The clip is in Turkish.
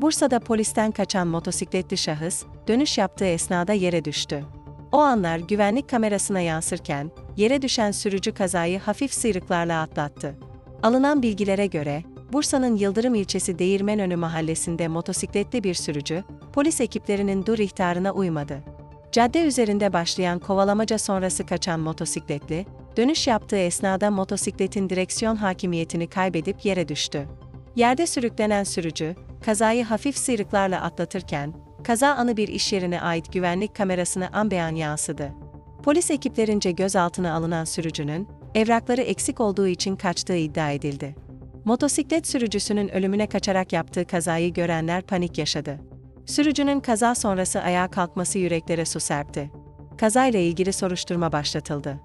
Bursa'da polisten kaçan motosikletli şahıs, dönüş yaptığı esnada yere düştü. O anlar güvenlik kamerasına yansırken, yere düşen sürücü kazayı hafif sıyrıklarla atlattı. Alınan bilgilere göre, Bursa'nın Yıldırım ilçesi Değirmenönü mahallesinde motosikletli bir sürücü, polis ekiplerinin dur ihtarına uymadı. Cadde üzerinde başlayan kovalamaca sonrası kaçan motosikletli, dönüş yaptığı esnada motosikletin direksiyon hakimiyetini kaybedip yere düştü. Yerde sürüklenen sürücü, kazayı hafif sıyrıklarla atlatırken, kaza anı bir iş yerine ait güvenlik kamerasına an beyan yansıdı. Polis ekiplerince gözaltına alınan sürücünün, evrakları eksik olduğu için kaçtığı iddia edildi. Motosiklet sürücüsünün ölümüne kaçarak yaptığı kazayı görenler panik yaşadı. Sürücünün kaza sonrası ayağa kalkması yüreklere su serpti. Kazayla ilgili soruşturma başlatıldı.